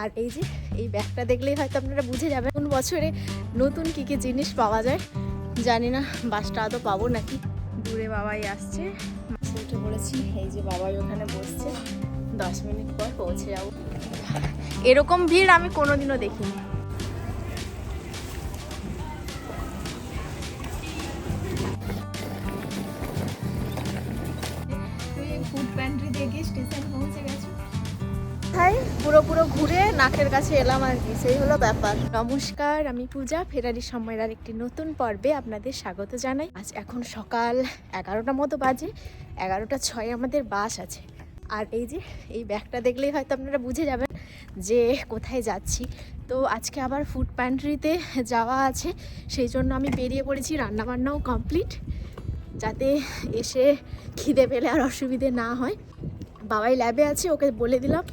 আর এই যে, এই ব্যাগটা দেখলেই হয়তো আপনারা বুঝে যাবেন কোন বছরে নতুন কী কী জিনিস পাওয়া যায়। জানি না, বাসটা আদৌ পাবো নাকি? দূরে বাবাই আসছে। উঠে পড়েছি, এই যে বাবাই ওখানে বসছে। দশ মিনিট পর পৌঁছে যাব। এরকম ভিড় আমি কোনোদিনও দেখিনি। নাকের কাছে এলাম আর কি, সেই হলো ব্যাপার। নমস্কার, আমি পূজা, ফেরারি সময়ের আর একটি নতুন পর্বে আপনাদের স্বাগত জানাই। আজ এখন সকাল এগারোটা মতো বাজে, এগারোটা ছয় আমাদের বাস আছে। আর এই যে, এই ব্যাগটা দেখলেই হয়তো আপনারা বুঝে যাবেন যে কোথায় যাচ্ছি। তো আজকে আবার ফুড প্যান্ট্রিতে যাওয়া আছে, সেই জন্য আমি বেরিয়ে পড়েছি, রান্নাবান্নাও কমপ্লিট যাতে এসে খিদে পেলে আর অসুবিধে না হয়। বাবাই ল্যাবে আছে, ওকে বলে দিলাম।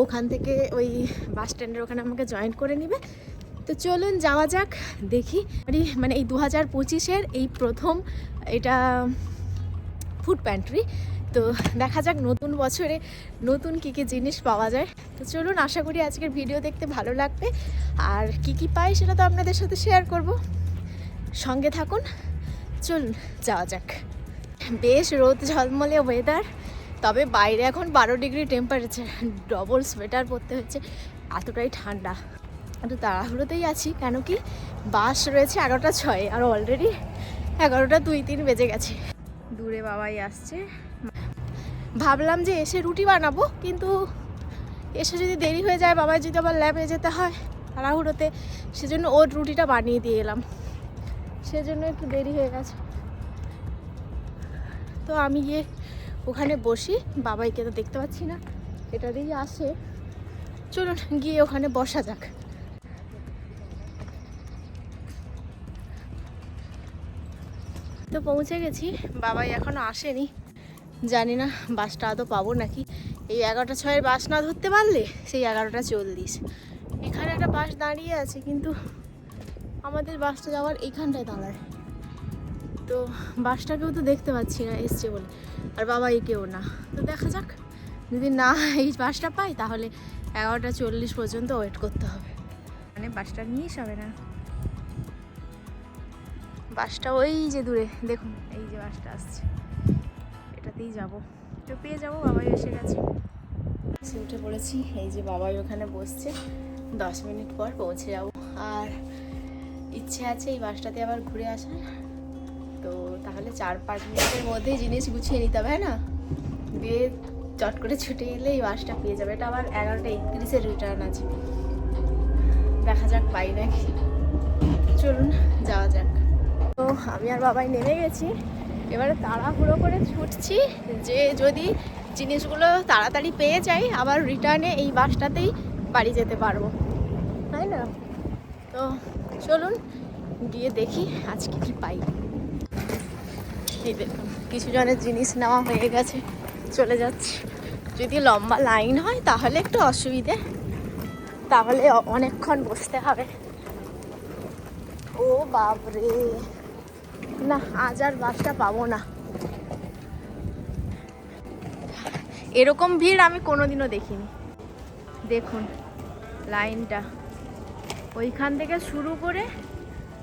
ওখান থেকে ওই বাস স্ট্যান্ডের ওখানে আমাকে জয়েন করে নেবে। তো চলুন যাওয়া যাক দেখি। আরে, মানে এই দু হাজার পঁচিশের এই প্রথম এটা ফুড প্যান্ট্রি। তো দেখা যাক নতুন বছরে নতুন কী কী জিনিস পাওয়া যায়। তো চলুন আশা করি আজকের ভিডিও দেখতে ভালো লাগবে। আর কি কি পাই সেটা তো আপনাদের সাথে শেয়ার করব। সঙ্গে থাকুন। চলুন যাওয়া যাক। বেশ রোদ ঝলমলে ওয়েদার তবে বাইরে এখন বারো ডিগ্রি টেম্পারেচার ডবল সোয়েটার পরতে হচ্ছে, এতটাই ঠান্ডা। একটু তাড়াহুড়োতেই আছি, কেন কি বাস রয়েছে এগারোটা ছয়, আর অলরেডি এগারোটা দুই তিন বেজে গেছে। দূরে বাবাই আসছে। ভাবলাম যে এসে রুটি বানাবো, কিন্তু এসে যদি দেরি হয়ে যায়, বাবাই যদি আবার ল্যাবে যেতে হয় তাড়াহুড়োতে, সেজন্য ওর রুটিটা বানিয়ে দিয়ে এলাম। সেজন্য একটু দেরি হয়ে গেছে। তো আমি গিয়ে ওখানে বসি, বাবাইকে তো দেখতে পাচ্ছি না। এটা দিয়েই আসে, চলুন গিয়ে ওখানে বসা যাক। তো পৌঁছে গেছি, বাবাই এখনও আসেনি। জানি না বাসটা আদৌ পাবো নাকি। এই এগারোটা ছয়ের বাস না ধরতে পারলে, সেই এগারোটা চল্লিশ। এখানে একটা বাস দাঁড়িয়ে আছে, কিন্তু আমাদের বাসটা যাওয়ার এইখানটায় দাঁড়ায়। তো বাসটাকেও তো দেখতে পাচ্ছি না, এসছে বলে। আর বাবাই কেউ না। তো দেখা যাক, যদি না এই বাসটা পাই, তাহলে এগারোটা চল্লিশ পর্যন্ত ওয়েট করতে হবে। মানে বাসটা মিস হবে না। বাসটা ওই যে দূরে, দেখুন, এই যে বাসটা আসছে। এটাতেই যাব। তো পেয়ে যাব, বাবাই এসে গেছে। উঠে পড়েছি, এই যে বাবাই ওখানে বসছে। দশ মিনিট পর পৌঁছে যাব। আর ইচ্ছে আছে এই বাসটাতে আবার ঘুরে আসার। তাহলে চার পাঁচ মিনিটের মধ্যেই জিনিস গুছিয়ে নিতে হবে হ্যাঁ না? দিয়ে চট করে ছুটে এলে এই বাসটা পেয়ে যাবে। এটা আবার এগারোটা একত্রিশের রিটার্ন আছে। দেখা যাক পাই নাকি। চলুন, যাওয়া যাক। তো আমি আর বাবাই নেমে গেছি। এবারে তাড়াহুড়ো করে ছুটছি যে যদি জিনিসগুলো তাড়াতাড়ি পেয়ে যাই, আবার রিটার্নে এই বাসটাতেই বাড়ি যেতে পারব। তাই না? তো চলুন, গিয়ে দেখি আজকে কি পাই। কিছু জনের জিনিস নেওয়া হয়ে গেছে, চলে যাচ্ছে। যদি লম্বা লাইন হয় তাহলে একটু অসুবিধে, তাহলে অনেকক্ষণ বসতে হবে। ও বাপরে! না, আজ আর বাসটা পাবো না। এরকম ভিড় আমি কোনোদিনও দেখিনি। দেখুন, লাইনটা। ওইখান থেকে শুরু করে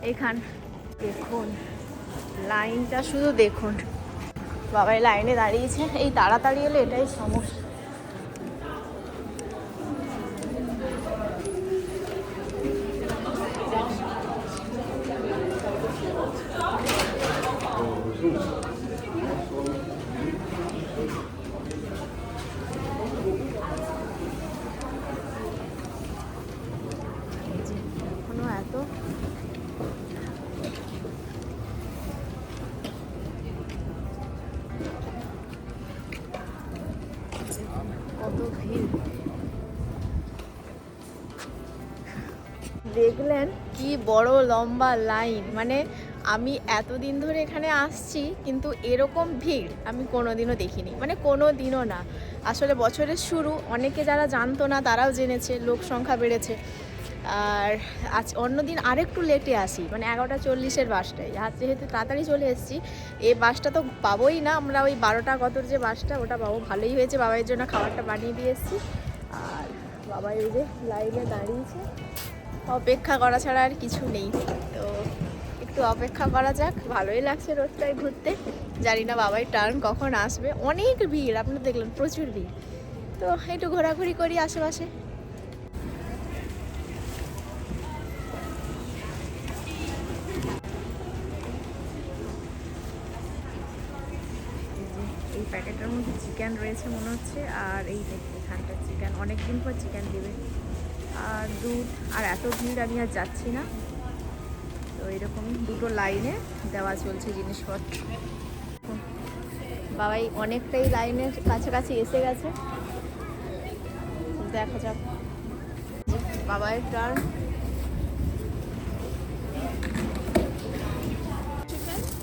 এখান। দেখুন। লাইনটা শুধু দেখুন। বাবাই লাইনে দাঁড়িয়েছে। এই তাড়াতাড়ি এলে এটাই সমস্যা। বড়, লম্বা লাইন। মানে আমি এতদিন ধরে এখানে আসছি, কিন্তু এরকম ভিড় আমি কোনোদিনও দেখিনি। মানে কোনো দিনও না। আসলে বছরের শুরু, অনেকে যারা জানতো না, তারাও জেনেছে, লোক সংখ্যা বেড়েছে। আর আজ অন্যদিন আরেকটু লেটে আসি মানে এগারোটা চল্লিশের বাসটায়। আজ যেহেতু তাড়াতাড়ি চলে এসেছি এই বাসটা তো পাবোই না। আমরা ওই বারোটা কতর যে বাসটা, ওটা পাবো। ভালোই হয়েছে বাবার জন্য খাবারটা বানিয়ে দিয়ে এসেছি। আর বাবা এই যে লাইনে দাঁড়িয়েছে। অপেক্ষা করা ছাড়া আর কিছু নেই। তো একটু অপেক্ষা করা যাক, ভালোই লাগছে রোদটায় ঘুরতে। জানি না বাবাই টার্ন কখন আসবে। অনেক ভিড় আপনি দেখলেন প্রচুর ভিড়। তো একটু ঘোরাঘুরি করি আশেপাশে। এই মধ্যে চিকেন রয়েছে মনে হচ্ছে, আর এই এখানটা চিকেন অনেক দিন পর চিকেন দেবে। আর দুধ আর এত ভিড় আমি আর যাচ্ছি না। তো এরকম দুটো লাইনে দেওয়া চলছে জিনিসপত্র। বাবাই অনেকটাই লাইনের কাছাকাছি এসে গেছে। দেখা যাক। Babai turn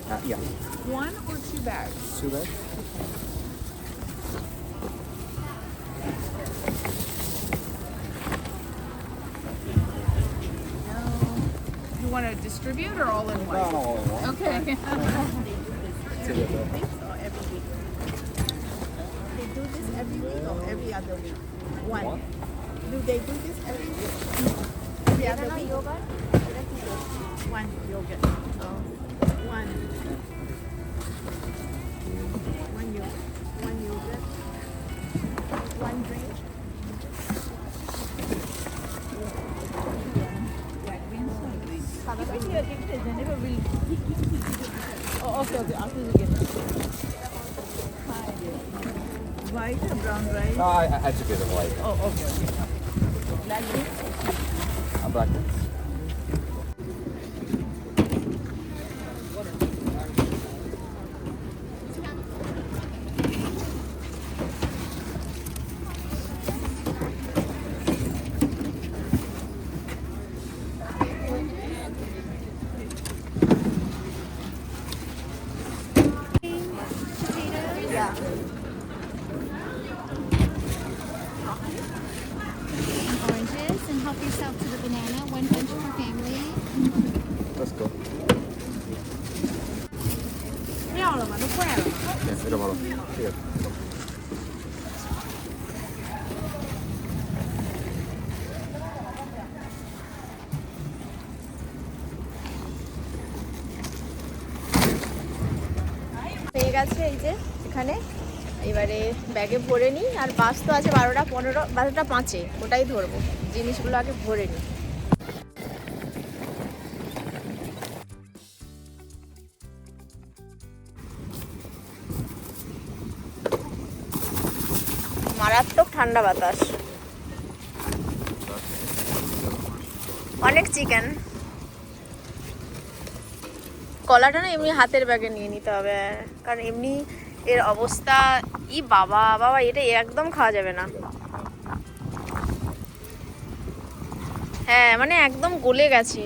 Uh, yeah. One or two bags? Two bag? You want to distribute or all in one? no, all in one. Okay. Two of them. They do this every week or every other week? One. One? Do they do this every week? Every other week? One yogurt. Oh. One. One yogurt. One yogurt. One drink. Dictates, I never read. Oh, okay, okay. After you get it. White or brown rice? No, I, I took it of white. Oh, okay, okay. Black beans? Uh, black beans. গেছে এই যে, এখানে। এবারে ব্যাগে ভরে নিই, আর বাস তো আছে বারোটা পনেরো, বারোটা পাঁচে, ওটাই ধরবো। জিনিসগুলো আগে ভরে নিই। মারাত্মক ঠান্ডা বাতাস। অনেক চিকেন। কলাটা না এমনি হাতের ব্যাগে নিয়ে নিতে হবে। কারণ এমনি এর অবস্থা, ই বাবা বাবা, এটা একদম খাওয়া যাবে না। হ্যাঁ মানে একদম গলে গেছে।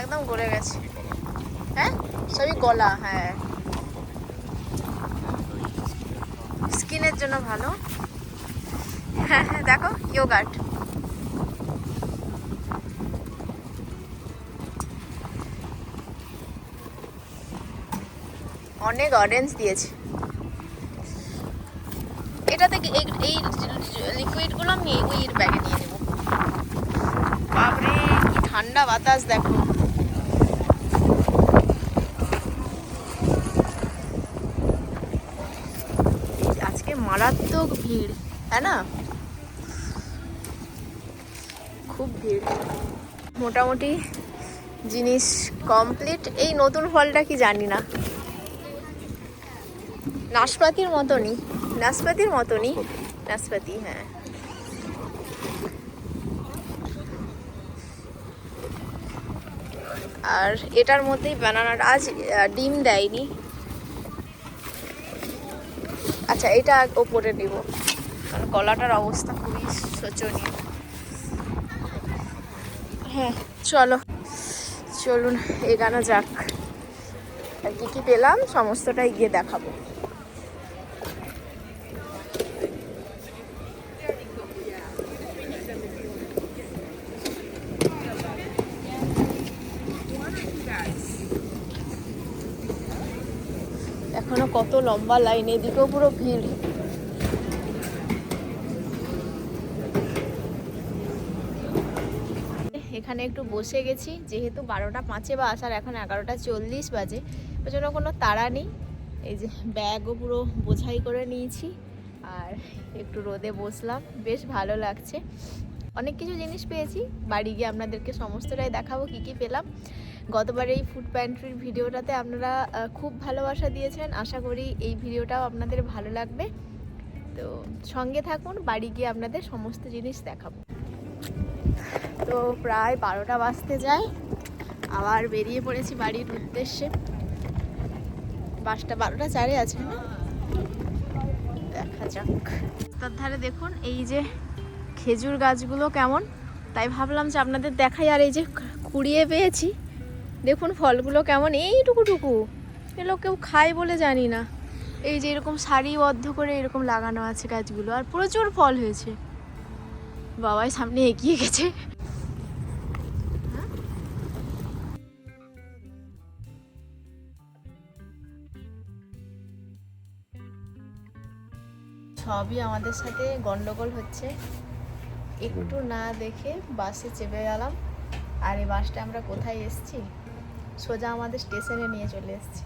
একদম গলে গেছে। হ্যাঁ? সবই গলা হ্যাঁ। স্কিনের জন্য ভালো। হ্যাঁ হ্যাঁ দেখো ইয়োগার্ট অনেক অরেঞ্জ দিয়েছে। এটা থেকে এই এই লিকুইডগুলো আমি ওই এর ব্যাগে নিয়ে নেব। বাপরে, কি ঠান্ডা বাতাস, দেখো। আজকে মারাত্মক ভিড়, তাই না? খুব ভিড়। মোটামুটি জিনিস কমপ্লিট এই নতুন ফলটা কি জানি না। নাশপাতির মতনই নাশপাতির মতনই, নাশপাতি হ্যাঁ। আর এটার মধ্যেই বানানার আজ ডিম দেয়নি। আচ্ছা এটা ওপরে নিব। কারণ কলাটার অবস্থা খুবই শোচনীয়। হ্যাঁ চলো। চলুন, এগানো যাক। আর কী কী পেলাম, সমস্তটাই গিয়ে দেখাবো। লম্বা লাইন, এদিকেও পুরো ভিড়। এখানে একটু বসে গেছি, যেহেতু বারোটা পাঁচে বা আসার এখন এগারোটা চল্লিশ বাজে ওই জন্য কোনো তাড়া নেই। এই যে ব্যাগও পুরো বোঝাই করে নিয়েছি, আর একটু রোদে বসলাম, বেশ ভালো লাগছে। অনেক কিছু জিনিস পেয়েছি, বাড়ি গিয়ে আপনাদেরকে সমস্তটাই দেখাবো, কি কি পেলাম। গতবার এই ফুড প্যান্ট্রির ভিডিওটাতে আপনারা খুব ভালোবাসা দিয়েছেন। আশা করি এই ভিডিওটাও আপনাদের ভালো লাগবে। তো সঙ্গে থাকুন, বাড়ি গিয়ে আপনাদের সমস্ত জিনিস দেখাবো। তো প্রায় বারোটা বাজতে যায়। আবার বেরিয়ে পড়েছি বাড়ির উদ্দেশ্যে। বাসটা বারোটা চারে আছে না? দেখা যাক। তার ধারে দেখুন, এই যে খেজুর গাছগুলো কেমন। তাই ভাবলাম যে আপনাদের দেখাই, আর এই যে কুড়িয়ে পেয়েছি। দেখুন ফলগুলো কেমন, এইটুকুটুকু। এগুলো কেউ খায় বলে জানি না। এই যে এরকম সারিবদ্ধ করে এরকম লাগানো আছে গাছগুলো, আর প্রচুর ফল হয়েছে। বাবাই সামনে এগিয়ে গেছে। সবই আমাদের সাথে গন্ডগোল হচ্ছে। একটু না দেখে বাসে চেপে গেলাম। আর এই বাসটা আমরা কোথায় এসেছি? সোজা আমাদের স্টেশনে নিয়ে চলে এসেছি।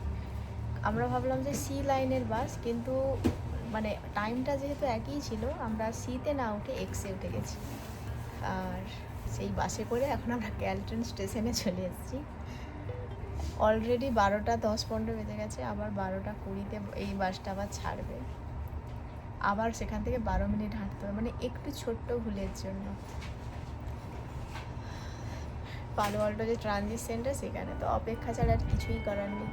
আমরা ভাবলাম যে সি লাইনের বাস, কিন্তু মানে টাইমটা যেহেতু একই ছিল, আমরা সিতে না উঠে এক্সে উঠে গেছি। আর সেই বাসে করে এখন আমরা ক্যালটন স্টেশনে চলে এসেছি। অলরেডি বারোটা দশ পনেরো বেজে গেছে, আবার বারোটা কুড়িতে এই বাসটা আবার ছাড়বে। আবার সেখান থেকে বারো মিনিট হাঁটতে হবে মানে একটু ছোট্ট ভুলের জন্য। পালো অল্টো যে ট্রানজিট সেন্টার সেখানে তো অপেক্ষা ছাড়া আর কিছুই করার নেই।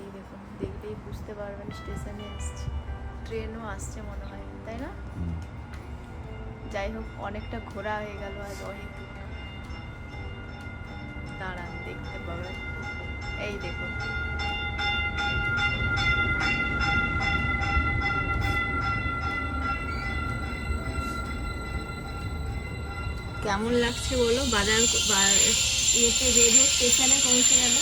এই দেখুন দেখলেই বুঝতে পারবেন স্টেশনে এসছি ট্রেনও আসছে মনে হয় তাই না? যাই হোক অনেকটা ঘোরা হয়ে গেল আজ অনেক। দাঁড়ান দেখতে পাবেন। এই দেখুন। কেমন লাগছে বলো? বাজার ইয়েতে রেডিও স্টেশনে পৌঁছে গেল।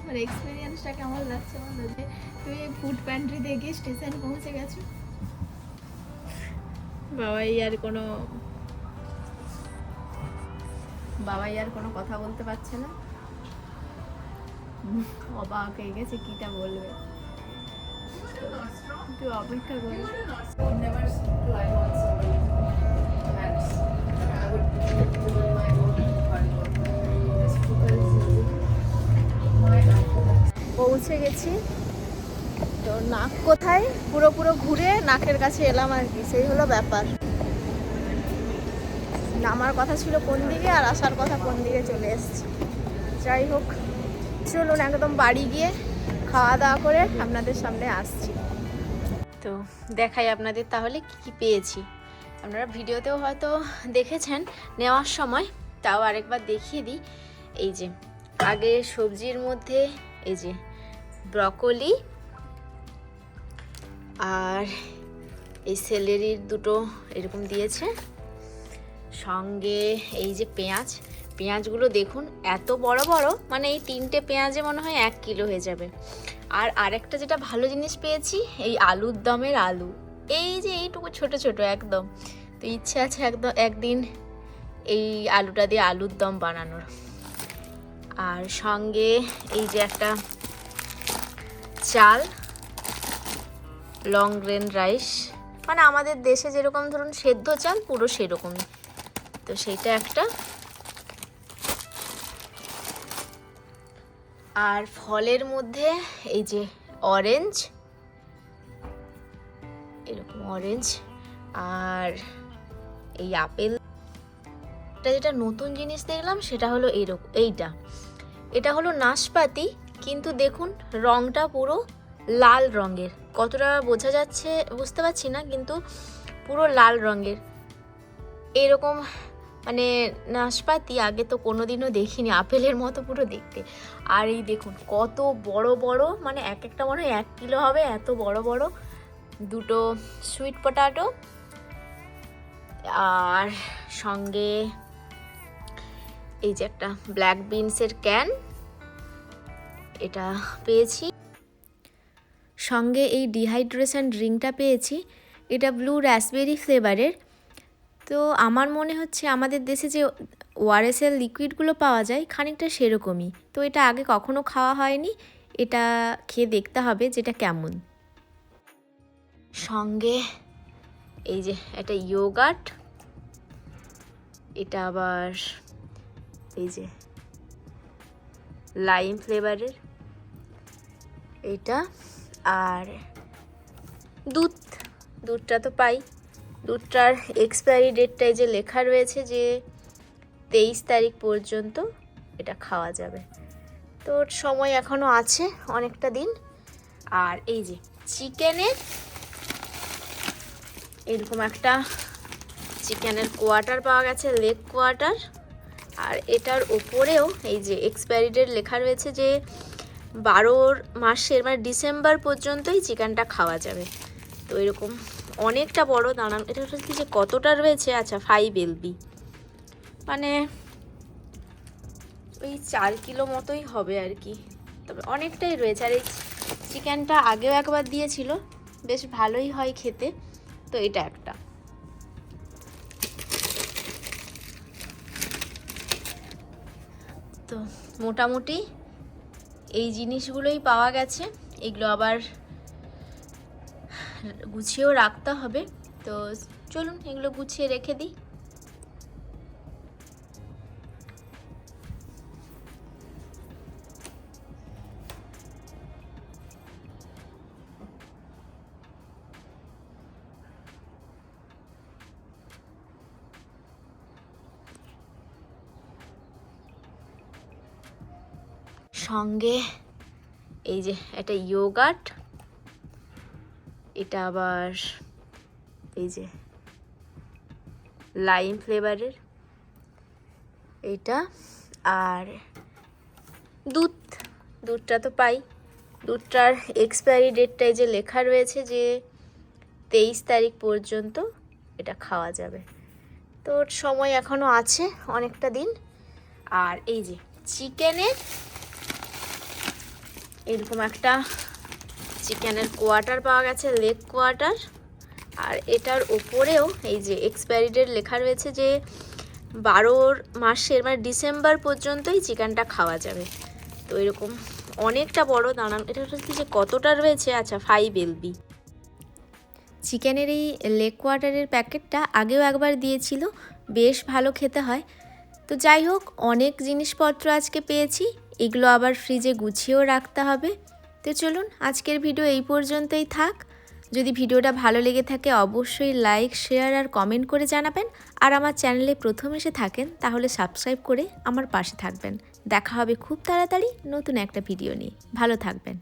আমার এক্সপিরিয়েন্সটা কেমন লাগছে বলো? যে তুমি ফুড প্যান্ট্রি দেখে স্টেশন পৌঁছে গেছো। বাবাই আর কোনো বাবাই আর কোনো কথা বলতে পারছে না। অবাক হয়ে গেছে, কিটা বলবে। পৌঁছে গেছি। তো নাক কোথায়? পুরো পুরো ঘুরে নাকের কাছে এলাম আর কি, সেই হলো ব্যাপার। নামার কথা ছিল কোন দিকে আর আসার কথা কোন দিকে চলে এসেছি। যাই হোক, চলুন একদম বাড়ি গিয়ে খাওয়া দাওয়া করে আপনাদের সামনে আসছি। তো দেখাই আপনাদের তাহলে কি কি পেয়েছি। আপনারা ভিডিওতেও হয়তো দেখেছেন, নেওয়ার সময়। তাও আরেকবার দেখিয়ে দিই। এই যে, আগে সবজির মধ্যে এই যে ব্রকলি আর এই সেলেরির দুটো এরকম দিয়েছে। সঙ্গে এই যে পেঁয়াজ। পেঁয়াজগুলো দেখুন, এত বড় বড় মানে এই তিনটে পেঁয়াজে মনে হয় এক কিলো হয়ে যাবে। আর আরেকটা যেটা ভালো জিনিস পেয়েছি, এই আলুর দমের আলু। এই যে এইটুকু ছোট ছোট একদম। তো ইচ্ছে আছে একদম একদিন এই আলুটা দিয়ে আলুর দম বানানোর। আর সঙ্গে এই যে একটা চাল লং গ্রেন রাইস। মানে আমাদের দেশে যেরকম ধরুন সেদ্ধ চাল, পুরো সেরকমই। তো সেইটা একটা আর ফলের মধ্যে এই যে অরেঞ্জ এরকম অরেঞ্জ আর এই আপেল এটা যেটা নতুন জিনিস দেখলাম, সেটা হলো এরকম এইটা। এটা হলো নাশপাতি, কিন্তু দেখুন, রংটা পুরো লাল রঙের। কতটা বোঝা যাচ্ছে বুঝতে পারছি না, কিন্তু পুরো লাল রঙের। এরকম মানে নাশপাতি আগে তো কোনোদিনও দেখিনি, আপেলের মতো পুরো দেখতে। আর এই দেখুন, কত বড় বড় মানে এক একটা মনে হয় এক কিলো হবে, এত বড় বড়। দুটো সুইট পটাটো আর সঙ্গে এই যে একটা ব্ল্যাক বিনসের ক্যান এটা পেয়েছি। সঙ্গে এই ডিহাইড্রেশন ড্রিঙ্কটা পেয়েছি, এটা ব্লু রাসবেরি ফ্লেভারের তো আমার মনে হচ্ছে আমাদের দেশে যে ওআরএসের লিকুইডগুলো পাওয়া যায় খানিকটা সেরকমই। তো এটা আগে কখনো খাওয়া হয়নি, এটা খেয়ে দেখতে হবে যেটা কেমন। সঙ্গে এই যে একটা ইয়োগার্ট, এটা আবার এই যে লাইম ফ্লেভারের, এটা আর দুধ, দুধটা তো পাই। দুধটার এক্সপায়ারি ডেটটায় যে লেখা রয়েছে যে তেইশ তারিখ পর্যন্ত এটা খাওয়া যাবে। তো সময় এখনও আছে অনেকটা দিন। আর এই যে চিকেনের, এরকম একটা চিকেনের কোয়ার্টার পাওয়া গেছে লেগ কোয়ার্টার। আর এটার ওপরেও এই যে এক্সপায়ারি ডেট লেখা রয়েছে যে বারোর মাসের মানে ডিসেম্বর পর্যন্তই চিকেনটা খাওয়া যাবে। তো এরকম অনেকটা বড়, দাঁড়ান, এটা কি যে কতটা রয়েছে? আচ্ছা ফাইভ এলবি মানে ওই চার কিলো মতোই হবে আর কি। তবে অনেকটাই রয়েছে। আর এই চিকেনটা আগেও একবার দিয়েছিল, বেশ ভালোই হয় খেতে। তো এটা একটা। তো মোটামুটি এই জিনিসগুলোই পাওয়া গেছে। এগুলো আবার গুছিয়েও রাখতে হবে। তো চলুন এগুলো গুছিয়ে রেখে দিই। সঙ্গে এই যে একটা ইয়োগার্ট এটা আবার এই যে লাইম ফ্লেভারের এটা আর দুধ, দুধটা তো পাই। দুধটার এক্সপায়ারি ডেটটায় যে লেখা রয়েছে যে তেইশ তারিখ পর্যন্ত এটা খাওয়া যাবে। তো সময় এখনও আছে অনেকটা দিন। আর এই যে চিকেনের এরকম একটা চিকেনের কোয়ার্টার পাওয়া গেছে লেগ কোয়ার্টার। আর এটার ওপরেও এই যে এক্সপায়ারি ডেট লেখা রয়েছে যে বারোর মাসের মানে ডিসেম্বর পর্যন্তই চিকেনটা খাওয়া যাবে। তো এরকম অনেকটা বড় দাঁড়ান এটা হচ্ছে যে কতটা রয়েছে? আচ্ছা ফাইভ এলবি চিকেনের এই লেগ কোয়ার্টারের প্যাকেটটা আগেও একবার দিয়েছিল, বেশ ভালো খেতে হয়। তো যাই হোক, অনেক জিনিসপত্র আজকে পেয়েছি, এগুলো আবার ফ্রিজে গুছিয়েও রাখতে হবে। তো চলুন, আজকের ভিডিও এই পর্যন্তই থাক। যদি ভিডিওটা ভালো লেগে থাকে, অবশ্যই লাইক, শেয়ার আর কমেন্ট করে জানাবেন। আর আমার চ্যানেলে প্রথম এসে থাকেন, তাহলে সাবস্ক্রাইব করে আমার পাশে থাকবেন। দেখা হবে খুব তাড়াতাড়ি নতুন একটা ভিডিও নিয়ে। ভালো থাকবেন।